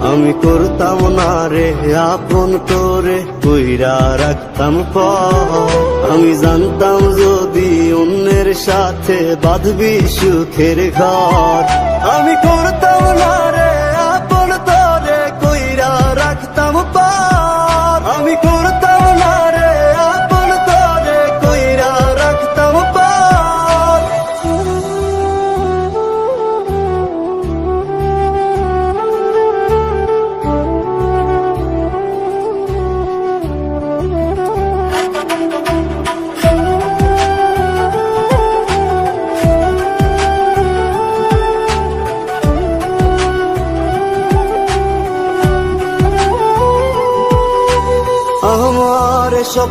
আমি করতাম না রে, আপন করে কইরা রাখতাম প আমি জানতাম যদি অন্যের সাথে বাঁধবি সুখের ঘর। আমি করতাম না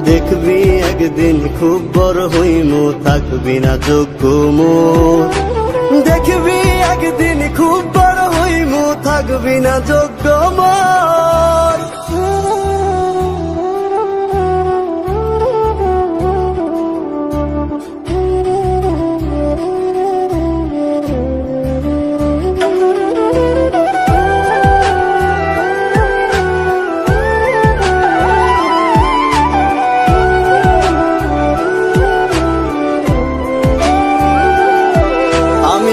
দেখবি একদিন খুব বড় হইমু, থাকবি না যোগ্য মোর দেখবি একদিন খুব বড় হইমু, থাকবি না যোগ্য মোর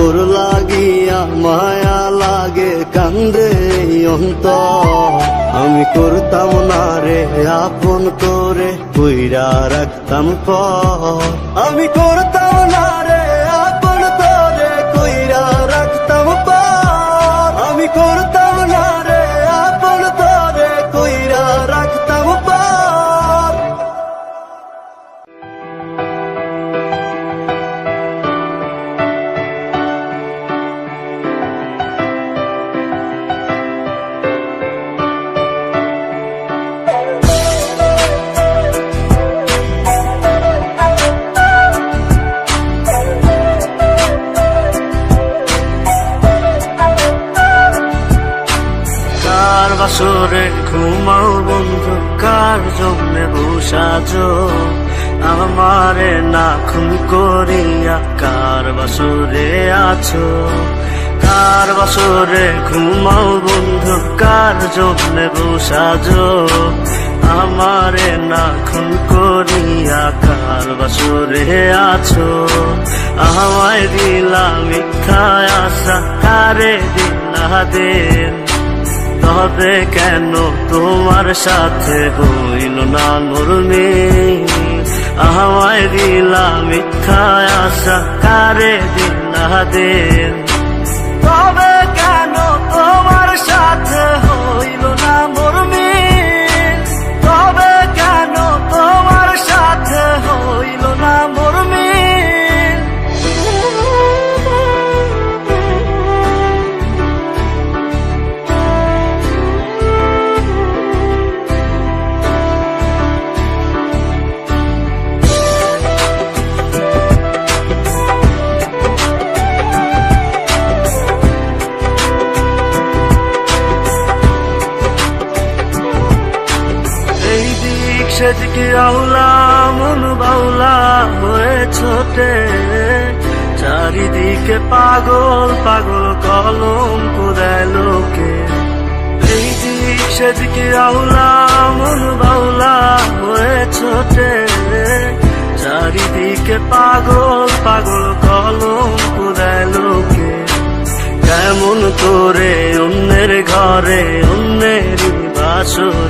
তোর লাগিয়া মায়া লাগে কান্দে অন্ত আমি করতাম না রে, আপন করে কইরা রাখতাম পর। আমি করতাম না রে, আপন করে কইরা রাখতাম পর। আমি করতাম বসাজ আমারে না খুন করিয়া, কার বাসরে আছো? কার বাসরে ঘুমাও বন্ধু, কার জন্যে বসাজ আমারে না খুন করিয়া, কার বাসরে আছো? আমায় দিলা মিথ্যা আশা কারে দিলা দেন। তবে কেন তোমার সাথে হইল না নরমে আমায় দিলা মিথ্যা আশা, কারে দিলা দেন তবে কেন তোমার সাথে আউলা মন বাউলা হয়ে ছোটে। চারিদিকে পাগল পাগল কলম দেয় লোকে। এই দিক সেদিকে আউলা, মন বাউলা হয়ে ছোটে। চারিদিকে পাগল পাগল কলম দেয় লোকে। কেমন করে অন্যের ঘরে অন্যের বাসরে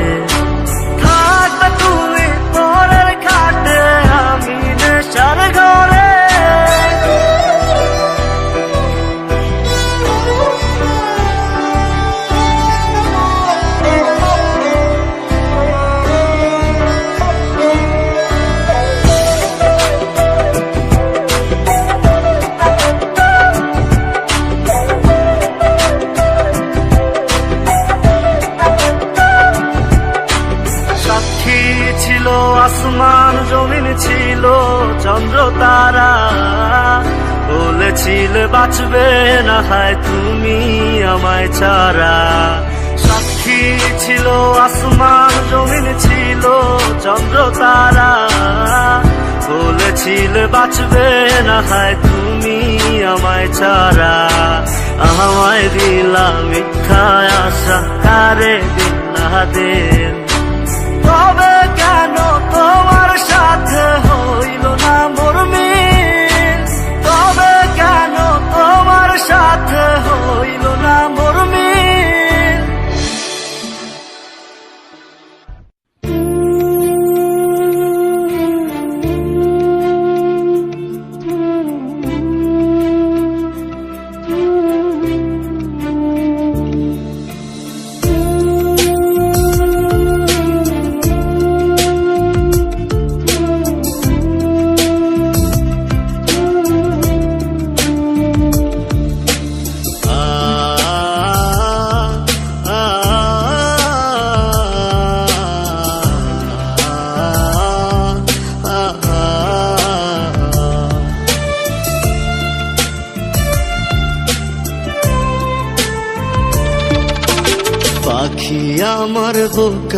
চন্দ্র তারা বলেছিলে বাঁচবে না হয় তুমি আমায় ছাড়া। সাক্ষী ছিল, আসমান জমিন ছিল চন্দ্র তারা বলেছিলে বাঁচবে না হয় তুমি আমায় ছাড়া। আমায় দিলাম মিথ্যায় আশা, কারে দিলা দেন তবে তোমার সাথে হইল না মোর মিল।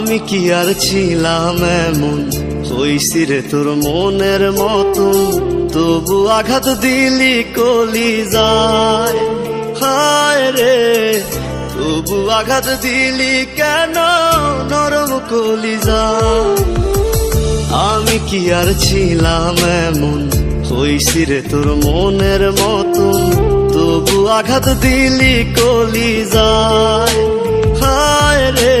আমি কি আর ছিলাম এমন? হইছি তোর মনের মতন তবু আঘাত দিলি, কলি যায়। হায় রে, তবু আঘাত দিলি কেন? নরম কলি যায়। আমি কি আর ছিলাম এমন? হইছি রে তোর মনের মতন তবু আঘাত দিলি, কলি যায়। হায় রে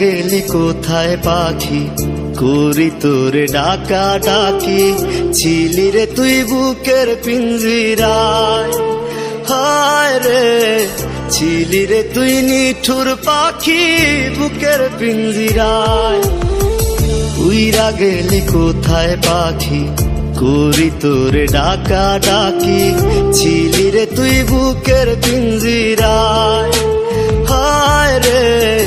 গেলি কোথায় পাখি? করি তোরে ডাকা ডাকি, ছিলি রে তুই বুকের পিঞ্জিরায়। হায় রে, ছিলি রে তুই নিঠুর পাখি বুকের পিঞ্জিরায়। উইরা গেলি কোথায় পাখি? করি তোরে ডাকা ডাকি, ছিলি রে তুই বুকের পিঞ্জিরায়। হায় রে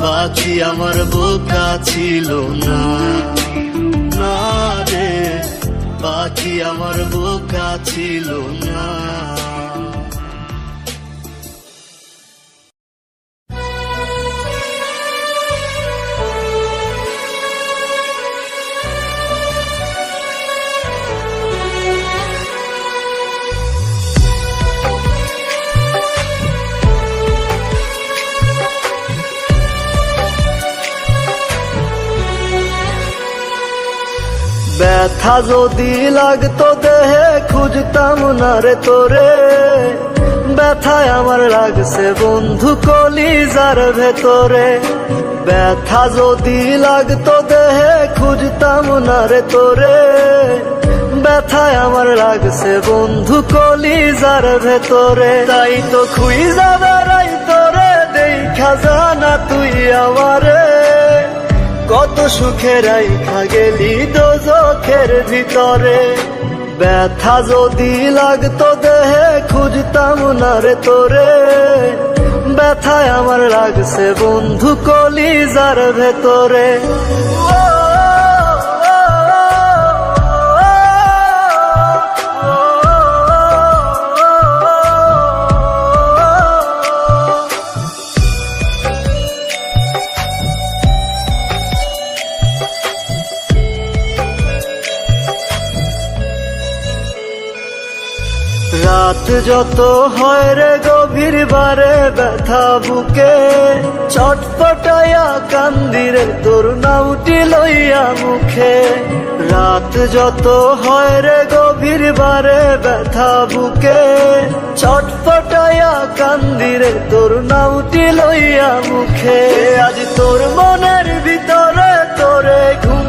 পাখি আমার বোকা ছিল না। না রে পাখি আমার বোকা ছিল না। ব্যথা যদি লাগতো দেহে, খুঁজতাম না রে তোরে। ব্যথায় আমার লাগছে বন্ধু কলিজার ভেতরে। ব্যথা যদি লাগতো দেহে, খুঁজতাম না রে তোরে। ব্যথায় আমার লাগছে বন্ধু কলিজার ভেতরে। তাই তো খুইজা বেড়াই তোরে, দেখা জানা তুই আমারে। কত সুখেরাই রাইখা গেলি দোজখের ভিতরে। ব্যথা যদি লাগতো দেহে, খুঁজতাম না রে তোরে। ব্যথায় আমার লাগছে বন্ধু কলিজার ভেতরে। যত হয় রে গভীর বারে ব্যথা বুকে ছটপটায়া কান্দিরে তোর নাউটি লইয়া মুখে। রাত যত হয় রে গভীর বারে ব্যথা বুকে, চটপটায়া কান্দিরে তোর নাউটি লইয়া মুখে। আজ তোর মনের ভিতরে তোরে ঘুম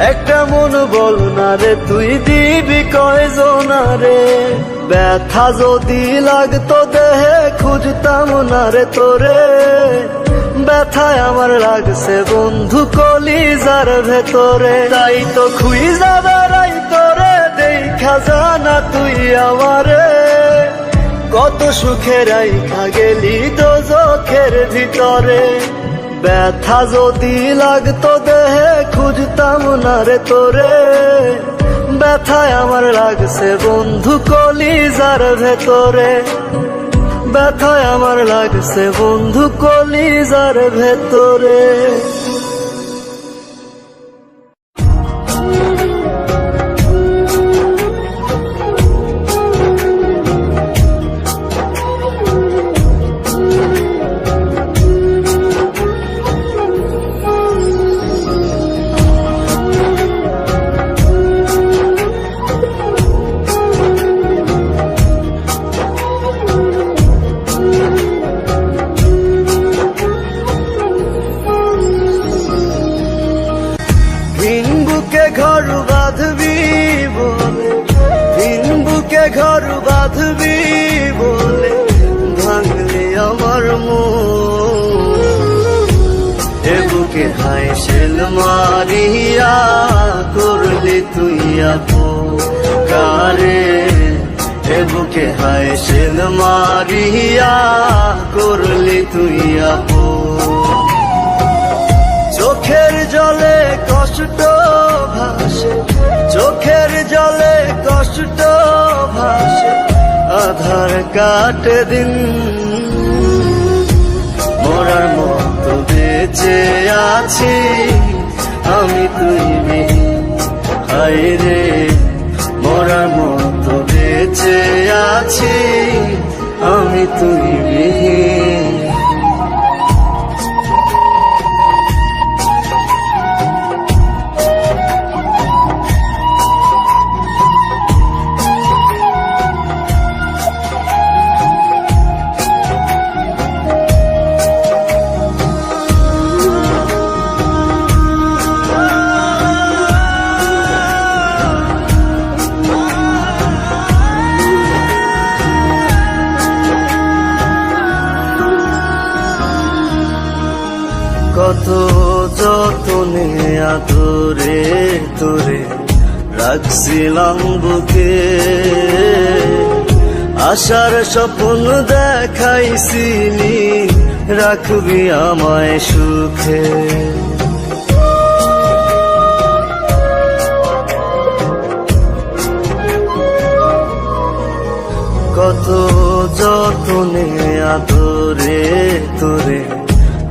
একটা মন বল না রে, তুই দিবি কয়জন রে? ব্যথা যদি লাগতো দেহে খুঁজতাম না রে তোরে। ব্যথায় আমার লাগছে বন্ধু কলিজার ভেতরে। তাই তো খুইজা বেড়াই তোরে, দেখা জানা তুই আমারে। কত সুখে রাইখা গেলি দোজখের ভিতরে। ব্যথা যদি লাগতো দেহে, খুঁজতাম না রে তোরে। ব্যথায় আমার লাগছে বন্ধু কলিজার ভেতরে। ব্যথায় আমার লাগছে বন্ধু কলিজার ভেতরে। বাঁধবি বলে ভাঙলে আমার এ বুকে হায় শেল মারিয়া, করলি তুই কারে। এ বুকে হায় শেল মারিয়া, করলি তুই চোখের জলে কষ্ট ভাসে, চোখের জলে কষ্ট ভাসে। আধার কাটে দিন। মরার মতো বেঁচে আছি। আমি তুই বিহীন হায় রে। মরার মতো বেঁচে আছি। আমি তুই আশার স্বপ্ন দেখাইছিলি রাখবি আমায় সুখে। কত যতনে আদরে তোরে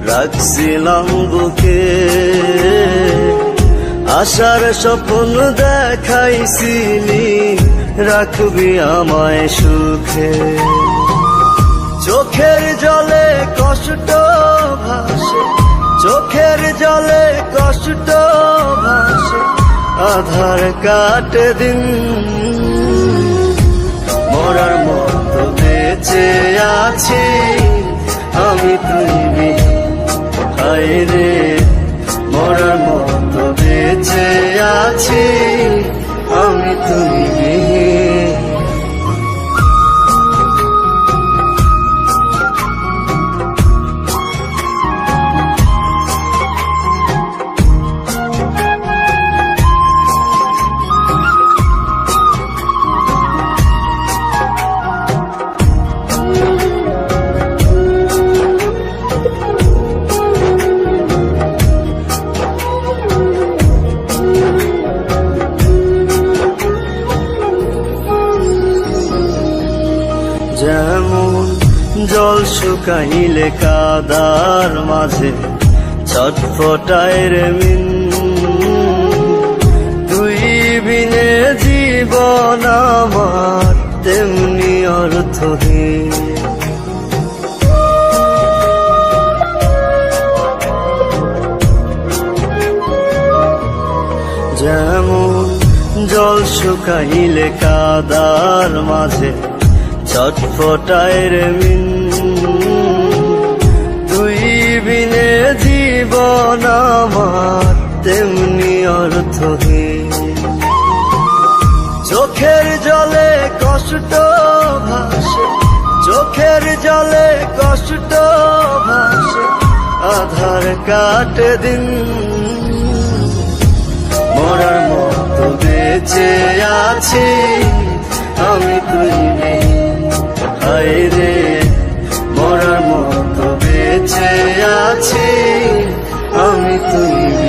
রাখছিলাম বুকে। আশার স্বপ্ন দেখাইছিলি রাখবি আমায় সুখে। চোখের জলে কষ্ট ভাসে, চোখের জলে কষ্ট ভাসে, আধার কাটে দিন। মরার মতো বেঁচে আছি আমি তুমি। হায় রে। মরার মতো বেঁচে আছি আমি তুই শুকাইলে কাদার মাঝে ছটফটায় রে মিন। তুই বিনে জীবন আমার তেমনি অর্থহীন। যেমন জল শুকাইলে কাদার মাঝে ছটফটায় রে মিন। বিনে জীবন আমার তেমনি অর্থহীন। চোখের জলে কষ্ট ভাসে, চোখের জলে কষ্ট ভাসে, আধার কাটে দিন। মরার মতো বেঁচে আছি, আমি তুই নেই রে, মরার মতো বেঁচে আছি আমি তুই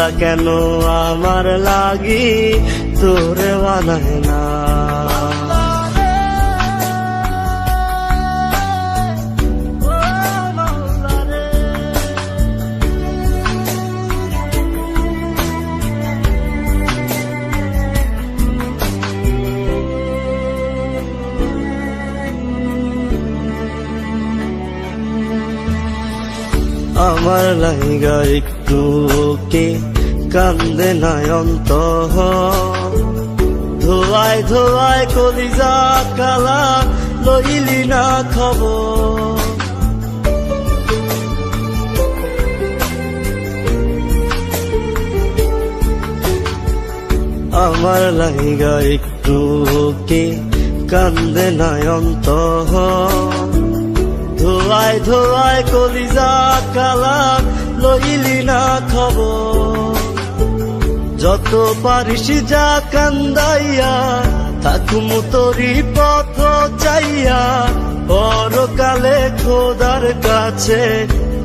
খোদা কেন আমার লাগি তোরে বানায় না আমার লাইগা একটু কে কান্দে নয়ন্ত ধোয়ায় ধোয়ায় কলিজা কালা লইলি না খবর। আমার লাইগা একটু কে কান্দে নয়ন্ত ধোয়ায় ধোয়ায় কলিজা কালা লইলি না খবর। যত পারিস যা কান্দাইয়া, থাকুম তোরি পথ চাইয়া। পরকালে খোদার কাছে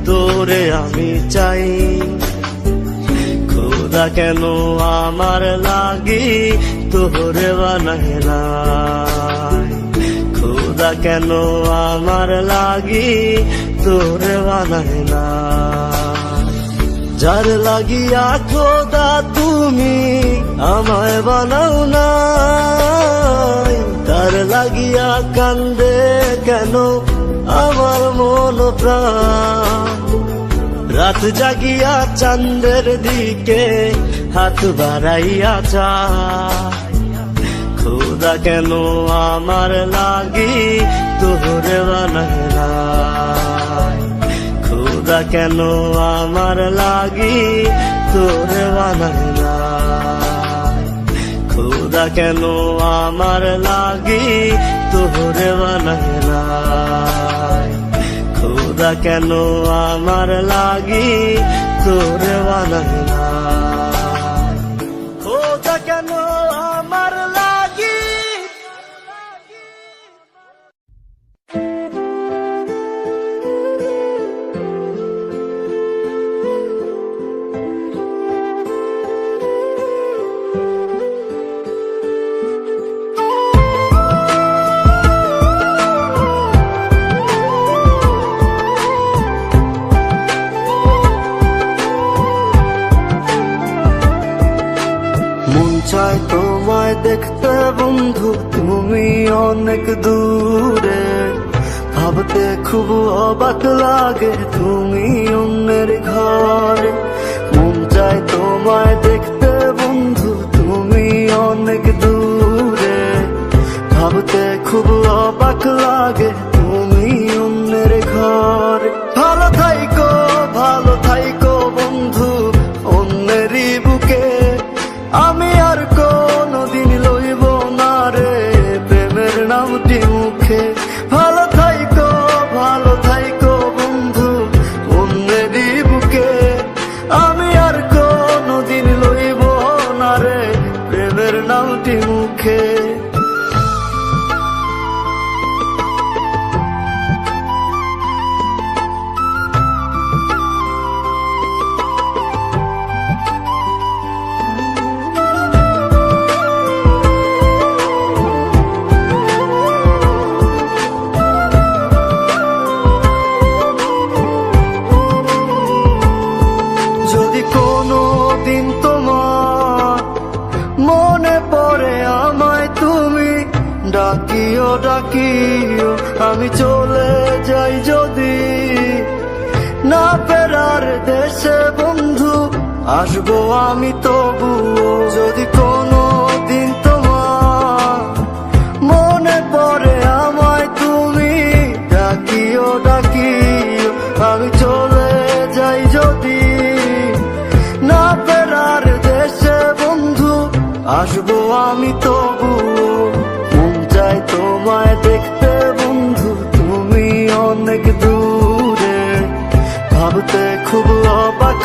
তোরে আমি চাই। খোদা কেন আমার লাগি তোরে নাই? খোদা কেন আমার লাগি তোরে বানায় না যার লাগিয়া খোদা তুমি আমায় বানাও না তার লাগিয়া কান্দে কেন আমার মন রাত জাগিয়া চান্দের দিকে হাত বাড়াইয়া চায় খোদা কেন আমার লাগি বানায় নাই খোদা কেন আমার লাগি তোর বানায় না খোদা কেন আমার লাগি তোর বানায় না খোদা কেন আমার লাগি তোর বানায় নাই? খুব অবাক লাগে তুমি অন্যের ঘরে। মন চায় তোমায় দেখতে, বন্ধু, তুমি অনেক দূরে। ভাবতে খুব অবাক লাগে তুমি অন্যের ঘরে। ভালো থাইকো ভালো থাইকো, বন্ধু, অন্যেরই বুকে। আমি আর কোনদিন লইব না রে, প্রেমের নামটি মুখে।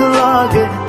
লাগে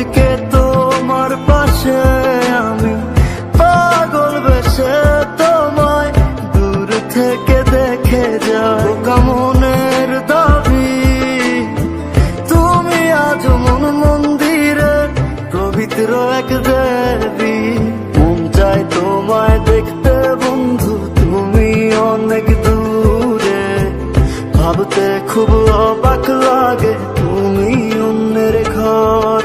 আজকে তোমার পাশে আমি পাগল বেশে তোমায় দূর থেকে দেখে যাও কামনের দাবি, তুমি আজ মন মন্দিরে পবিত্র এক দেবী। মন চাই তোমায় দেখতে বন্ধু, তুমি অনেক দূরে। ভাবতে খুব অবাক লাগে, তুমি অন্যের ঘর।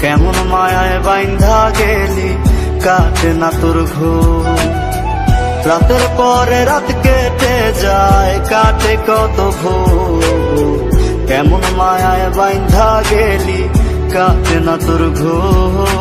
কেমন মায়ায় বাইন্ধা গেলি, কাটে না তোর ঘুম রাতের পরে রাত কেটে যায়, কাটে কত ভোর। কেমন মায়ায় বাইন্ধা গেলি, কাটে না তোর ঘুম